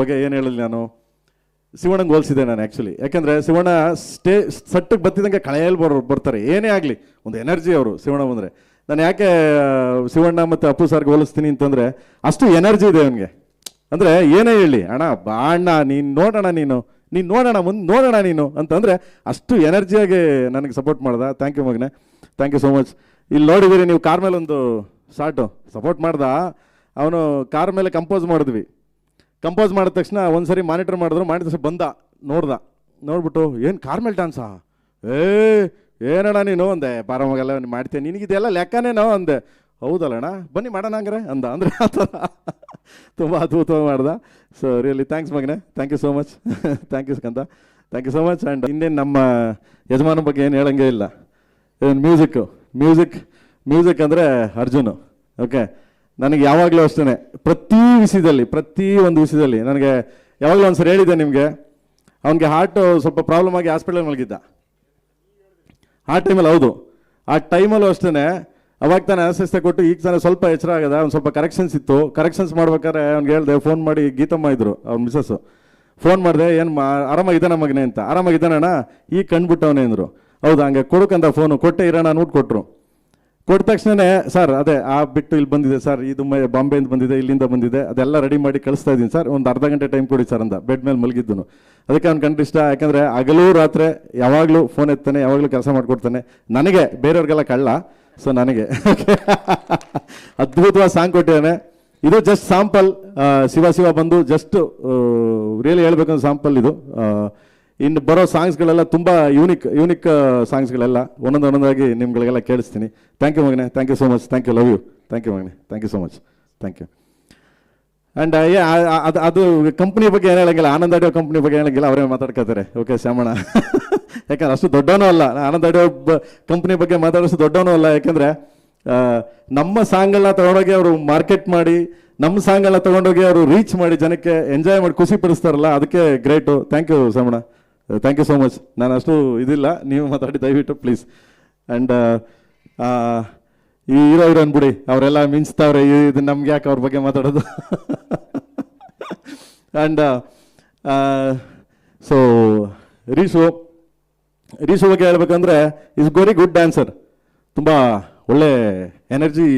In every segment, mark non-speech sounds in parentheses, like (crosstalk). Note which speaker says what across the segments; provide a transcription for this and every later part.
Speaker 1: ಬಗ್ಗೆ ಏನು ಹೇಳಲಿ ನಾನು? ಶಿವಣ್ಣಂಗೆ ಹೋಲಿಸಿದೆ ನಾನು ಆ್ಯಕ್ಚುಲಿ ಯಾಕೆಂದರೆ ಶಿವಣ್ಣ ಸ್ಟೇ ಸಟ್ಟಕ್ಕೆ ಬತ್ತಿದಂಗೆ ಕಳೆಯಲ್ಲಿ ಬರೋ, ಬರ್ತಾರೆ. ಏನೇ ಆಗಲಿ, ಒಂದು ಎನರ್ಜಿ ಅವರು ಶಿವಣ್ಣ ಬಂದರೆ. ನಾನು ಯಾಕೆ ಶಿವಣ್ಣ ಮತ್ತು ಅಪ್ಪು ಸಾರ್ಗೆ ಹೋಲಿಸ್ತೀನಿ ಅಂತಂದರೆ, ಅಷ್ಟು ಎನರ್ಜಿ ಇದೆ ಅವನಿಗೆ. ಅಂದರೆ ಏನೇ ಹೇಳಿ ಅಣ್ಣ, ಬಾ, ಅಣ್ಣ, ನೀನು ನೋಡೋಣ ನೀನು. ನೀನು ನೋಡೋಣ ಮುಂದೆ ನೋಡೋಣ ನೀನು. ಅಂತಂದರೆ ಅಷ್ಟು ಎನರ್ಜಿಯಾಗಿ ನನಗೆ ಸಪೋರ್ಟ್ ಮಾಡ್ದ. ಥ್ಯಾಂಕ್ ಯು ಮಗನೇ. ಥ್ಯಾಂಕ್ ಯು ಸೋ ಮಚ್ ಇಲ್ಲಿ ನೋಡಿದ್ದೀರಿ ನೀವು ಕಾರ್ ಮೇಲೆ ಒಂದು ಶಾರ್ಟು ಸಪೋರ್ಟ್ ಮಾಡ್ದ. ಅವನು ಕಾರ್ ಮೇಲೆ ಕಂಪೋಸ್ ಮಾಡಿದ್ವಿ. ಕಂಪೋಸ್ ಮಾಡಿದ ತಕ್ಷಣ ಒಂದ್ಸರಿ ಮಾನಿಟರ್ ಮಾಡಿದ್ರು, ಮಾಡಿದ ತಕ್ಷಣ ಬಂದ, ನೋಡ್ದ. ನೋಡ್ಬಿಟ್ಟು, ಏನು ಕಾರ್ಮೆಲ್ ಮೇಲೆ ಡ್ಯಾನ್ಸಾ ಏ, ಏನಣ್ಣ ನೀನು ಅಂದೆ. ಬಾರ ಮಗೆಲ್ಲ ಮಾಡ್ತೀನಿ ನಿನಗಿದೆಲ್ಲ ಲೆಕ್ಕನೇನೋ ಅಂದೆ. ಹೌದಲ್ಲಣ್ಣ? ಬನ್ನಿ ಮಾಡೋಣ ಹಂಗ್ರೆ ಅಂದ. ಅಂದರೆ ಆ ಥರ ತುಂಬ ಅದ್ಭುತವಾಗಿ ಮಾಡ್ದ. So really thanks Magane. Thank you so much thank you Skanda thank you so much and ಇನ್ನೇನು ನಮ್ಮ ಯಜಮಾನ ಬಗ್ಗೆ ಏನು ಹೇಳಂಗೇ ಇಲ್ಲ. ಏನು ಮ್ಯೂಸಿಕ್ಕು ಮ್ಯೂಸಿಕ್ ಮ್ಯೂಸಿಕ್ ಅಂದರೆ ಅರ್ಜುನು. ಓಕೆ ನನಗೆ ಯಾವಾಗಲೂ ಅಷ್ಟೇ ಪ್ರತಿ ವಿಷಯದಲ್ಲಿ, ಪ್ರತಿ ಒಂದು ವಿಷಯದಲ್ಲಿ ನನಗೆ ಯಾವಾಗಲೂ ಒಂದು ಸರಿ ಹೇಳಿದ್ದೆ ನಿಮಗೆ, ಅವನಿಗೆ ಹಾರ್ಟ್ ಸ್ವಲ್ಪ ಪ್ರಾಬ್ಲಮ್ ಆಗಿ ಹಾಸ್ಪಿಟಲ್ ಮಲಗಿದ್ದ. ಆ ಟೈಮಲ್ಲಿ ಹೌದು. ಆ ಟೈಮಲ್ಲೂ ಅಷ್ಟೇ ಅವಾಗ ತಾನೇ ಅನಸ್ತೆ ಕೊಟ್ಟು, ಈಗ ತಾನೇ ಸ್ವಲ್ಪ ಎಚ್ಚರ ಆಗದ ಅವ್ನು ಸ್ವಲ್ಪ ಕರೆಕ್ಷನ್ಸ್ ಇತ್ತು. ಕರೆಕ್ಷನ್ಸ್ ಮಾಡ್ಬೇಕಾದ್ರೆ ಅವ್ನಿಗೆ ಹೇಳಿದೆ ಫೋನ್ ಮಾಡಿ ಗೀತಮ್ಮ ಇದ್ರು, ಅವ್ನ ಮಿಸಸ್ಸು ಫೋನ್ ಮಾಡಿದೆ, ಏನು ಮಾ, ಆರಾಮಾಗಿದ್ದಾನ ಮಗನೇ ಅಂತ. ಆರಾಮಾಗಿದ್ದಾನಣ್ಣ? ಈಗ ಕಂಡುಬಿಟ್ಟವನೇ ಅಂದರು. ಹೌದಾ, ಹಂಗೆ ಕೊಡಕ್ಕಂತ ಫೋನು ಕೊಟ್ಟೆ ಇರೋಣ ಅನ್ಬಿಟ್ಟು ಕೊಟ್ಟರು ಕೊಟ್ಟ ತಕ್ಷಣನೇ, ಸರ್, ಅದೇ, ಆ ಬಿಟ್ಟು ಇಲ್ಲಿ ಬಂದಿದೆ, ಸರ್, ಇದು ಬಾಂಬೆಯಿಂದ ಬಂದಿದೆ, ಇಲ್ಲಿಂದ ಬಂದಿದೆ, ಅದೆಲ್ಲ ರೆಡಿ ಮಾಡಿ ಕಳಿಸ್ತಾ ಇದ್ದೀನಿ, ಸರ್, ಒಂದು ಅರ್ಧ ಗಂಟೆ ಟೈಮ್ ಕೊಡಿ, ಸರ್ ಅಂತ ಬೆಡ್ ಮೇಲೆ ಮಲಗಿದ್ದನು. ಅದಕ್ಕೆ ಅವ್ನು ಕಂಡು ಇಷ್ಟ, ಯಾಕಂದರೆ ಹಗಲೂ ರಾತ್ರಿ ಯಾವಾಗಲೂ ಫೋನ್ ಎತ್ತಾನೆ, ಯಾವಾಗಲೂ ಕೆಲಸ ಮಾಡಿಕೊಡ್ತಾನೆ. ನನಗೆ, ಬೇರೆಯವ್ರಿಗೆಲ್ಲ ಕಳ್ಳ ಸೊ ನನಗೆ. (laughs) ಅದ್ಭುತವಾಗಿ ಸಾಂಗ್ ಕೊಟ್ಟಿದ್ದಾನೆ. ಇದು ಜಸ್ಟ್ ಸಾಂಪಲ್ ಶಿವ ಶಿವ ಬಂದು ಜಸ್ಟ್ ರಿಯಲಿ ಹೇಳ್ಬೇಕಂದ್ರೆ ಸಾಂಪಲ್ ಇದು. ಇನ್ನು ಬರೋ ಸಾಂಗ್ಸ್ಗಳೆಲ್ಲ ತುಂಬ ಯೂನಿಕ್ ಯೂನಿಕ್ ಸಾಂಗ್ಸ್ಗಳೆಲ್ಲ. ಒಂದೊಂದು ಒಂದೊಂದಾಗಿ ನಿಮ್ಗಳಿಗೆಲ್ಲ ಕೇಳಿಸ್ತೀನಿ. Thank you Magane. Thank you so much thank you love you thank you Magane. Thank you so much thank you and ಏ ಅದು ಅದು ಕಂಪ್ನಿ ಬಗ್ಗೆ ಏನು ಹೇಳಂಗಿಲ್ಲ. ಆನಂದ್ ಆಡಿಯೋ ಕಂಪ್ನಿ ಬಗ್ಗೆ ಹೇಳಂಗಿಲ್ಲ ಅವರೇ ಮಾತಾಡ್ಕೋತಾರೆ. ಓಕೆ ಶ್ಯಾಮಣ್ಣ. (laughs) ಯಾಕಂದ್ರೆ ಅಷ್ಟು ದೊಡ್ಡವನೂ ಅಲ್ಲ. ಆನಂದ್ ಆಡಿಯೋ ಕಂಪ್ನಿ ಬಗ್ಗೆ ಮಾತಾಡೋಷ್ಟು ದೊಡ್ಡವನೂ ಅಲ್ಲ. ಯಾಕಂದರೆ ನಮ್ಮ ಸಾಂಗ್ಗಳನ್ನ ತೊಗೊಂಡೋಗಿ ಅವರು ಮಾರ್ಕೆಟ್ ಮಾಡಿ, ನಮ್ಮ ಸಾಂಗ್ಗಳನ್ನ ತೊಗೊಂಡೋಗಿ ಅವರು ರೀಚ್ ಮಾಡಿ, ಜನಕ್ಕೆ ಎಂಜಾಯ್ ಮಾಡಿ, ಖುಷಿ ಪಡಿಸ್ತಾರಲ್ಲ, ಅದಕ್ಕೆ great thank you Shyamanna. Thank you so much ನಾನು ಅಷ್ಟು ಇದಿಲ್ಲ. ನೀವು ಮಾತಾಡಿ, ದಯವಿಟ್ಟು ಪ್ಲೀಸ್ ಆ್ಯಂಡ್ ಈ ಹೀರೋ ಹೀರೋನ್ ಬಿಡಿ. ಅವರೆಲ್ಲ ಮಿಂಚ್ತಾವ್ರೆ. ಇದು ನಮ್ಗೆ ಯಾಕೆ ಅವ್ರ ಬಗ್ಗೆ ಮಾತಾಡೋದು? (laughs) ಆ್ಯಂಡ್ ಸೊ ರೀಸು ರೀಸು ಬಗ್ಗೆ ಹೇಳ್ಬೇಕಂದ್ರೆ ಇಸ್ ವೆರಿ ಗುಡ್ ಡ್ಯಾನ್ಸರ್ ತುಂಬ ಒಳ್ಳೆ ಎನರ್ಜಿ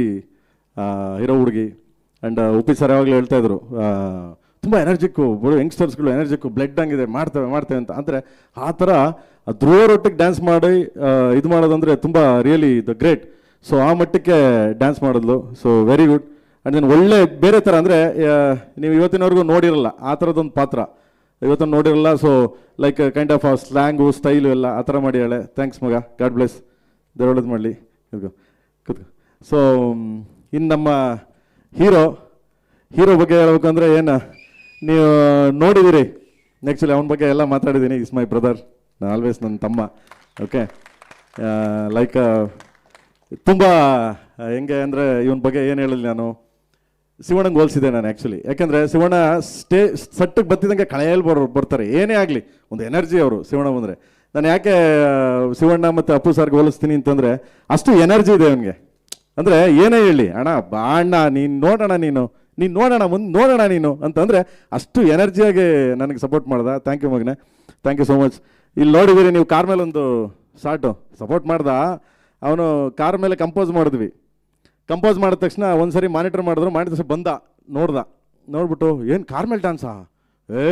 Speaker 1: ಇರೋ ಹುಡುಗಿ. ಆ್ಯಂಡ್ ಉಪ್ಪಿ ಸರ್ ಯಾವಾಗಲೂ ಹೇಳ್ತಾ ಇದ್ರು ತುಂಬ ಎನರ್ಜಿಕ್ಕು ಬರೋ ಯಂಗ್ಸ್ಟರ್ಸ್ಗಳು ಎನರ್ಜಿಕ್ಕು ಬ್ಲಡ್ ಹಂಗಿದೆ, ಮಾಡ್ತೇವೆ ಮಾಡ್ತೇವೆ ಅಂತ. ಅಂದರೆ ಆ ಥರ ಧ್ರುವರೊಟ್ಟಿಗೆ ಡ್ಯಾನ್ಸ್ ಮಾಡಿ ಇದು ಮಾಡೋದಂದರೆ ತುಂಬ ರಿಯಲಿ ದ ಗ್ರೇಟ್ ಸೊ ಆ ಮಟ್ಟಕ್ಕೆ ಡ್ಯಾನ್ಸ್ ಮಾಡಿದ್ಲು. So very good and then ಒಳ್ಳೆ ಬೇರೆ ಥರ ಅಂದರೆ ನೀವು ಇವತ್ತಿನವರೆಗೂ ನೋಡಿರಲ್ಲ, ಆ ಥರದೊಂದು ಪಾತ್ರ. ಇವತ್ತನ್ನು ನೋಡಿರಲ್ಲ so like kind of slang style ಎಲ್ಲ ಆ ಥರ ಮಾಡಿ ಹೇಳೆ. ಥ್ಯಾಂಕ್ಸ್ ಮಗ. ಗಾಡ್ ಬ್ಲೆಸ್ ದೇವ್ರು ಒಳ್ಳೇದು ಮಾಡಲಿ. ಇದು ಕೂತ್ಕೊ. ಸೊ ಇನ್ನು ನಮ್ಮ ಹೀರೋ ಹೀರೋ ಬಗ್ಗೆ ಹೇಳ್ಬೇಕಂದ್ರೆ ಏನು ನೀವು ನೋಡಿದ್ದೀರಿ ಆ್ಯಕ್ಚುಲಿ ಅವನ ಬಗ್ಗೆ ಎಲ್ಲ ಮಾತಾಡಿದ್ದೀನಿ ಇಸ್ ಮೈ ಬ್ರದರ್ ಆಲ್ವೇಸ್ ನನ್ನ ತಮ್ಮ. ಓಕೆ ಲೈಕ್ ತುಂಬ ಹೆಂಗೆ ಅಂದರೆ ಇವನ ಬಗ್ಗೆ ಏನು ಹೇಳಲಿ ನಾನು? ಶಿವಣ್ಣಂಗೆ ಹೋಲಿಸಿದೆ ನಾನು ಆ್ಯಕ್ಚುಲಿ ಯಾಕೆಂದರೆ ಶಿವಣ್ಣ ಸ್ಟೇ ಸಟ್ಟಕ್ಕೆ ಬತ್ತಿದಂಗೆ ಕಳೆಯಲ್ಲಿ ಬರೋ, ಬರ್ತಾರೆ. ಏನೇ ಆಗಲಿ, ಒಂದು ಎನರ್ಜಿ ಅವರು ಶಿವಣ್ಣ ಬಂದರೆ. ನಾನು ಯಾಕೆ ಶಿವಣ್ಣ ಮತ್ತು ಅಪ್ಪು ಸಾರ್ಗೆ ಹೋಲಿಸ್ತೀನಿ ಅಂತಂದರೆ, ಅಷ್ಟು ಎನರ್ಜಿ ಇದೆ ಅವನಿಗೆ. ಅಂದರೆ ಏನೇ ಹೇಳಿ, ಅಣ್ಣ, ಬಾ ಅಣ್ಣ, ನೀನು ನೋಡೋಣ ನೀನು. ನೀನು ನೋಡೋಣ ಮುಂದೆ ನೋಡೋಣ ನೀನು ಅಂತಂದರೆ ಅಷ್ಟು ಎನರ್ಜಿಯಾಗಿ ನನಗೆ ಸಪೋರ್ಟ್ ಮಾಡ್ದೆ. ಥ್ಯಾಂಕ್ ಯು ಮಗನೆ. ಥ್ಯಾಂಕ್ ಯು ಸೋ ಮಚ್ ಇಲ್ಲಿ ನೋಡಿದ್ದೀರಿ ನೀವು ಕಾರ್ ಮೇಲೆ ಒಂದು ಶಾರ್ಟು ಸಪೋರ್ಟ್ ಮಾಡ್ದ. ಅವನು ಕಾರ್ ಮೇಲೆ ಕಂಪೋಸ್ ಮಾಡಿದ್ವಿ. ಕಂಪೋಸ್ ಮಾಡಿದ ತಕ್ಷಣ ಒಂದ್ಸರಿ ಮಾನಿಟರ್ ಮಾಡಿದ್ರು ಮಾಡಿದ ತಕ್ಷಣ ಬಂದ, ನೋಡ್ದ. ನೋಡ್ಬಿಟ್ಟು, ಏನು ಕಾರ್ ಮೇಲೆ ಡ್ಯಾನ್ಸಾ ಏ,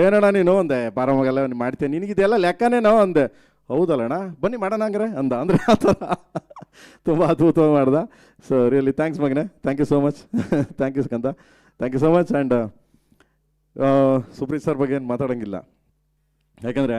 Speaker 1: ಏನಣ್ಣ ನೀನು ಅಂದೆ. ಮಾಡ್ತೀನಿ ಮಾಡ್ತೇನೆ ನಿನಗಿದೆಲ್ಲ ಲೆಕ್ಕನೇನೋ ಅಂದೆ. ಹೌದಲ್ಲಣ್ಣ? ಬನ್ನಿ ಮಾಡೋಣ ಹಂಗ್ರೆ, ಅಂದ, ಅಂದರೆ ಆ ಥರ. ತುಂಬ ಅದ್ಭುತವಾಗಿ ಮಾಡ್ದ. So really thanks Magane. Thank you so much thank you Skanda. Thank you so much and Supreeth sir ಬಗ್ಗೆ ಏನು ಮಾತಾಡೋಂಗಿಲ್ಲ. ಯಾಕಂದರೆ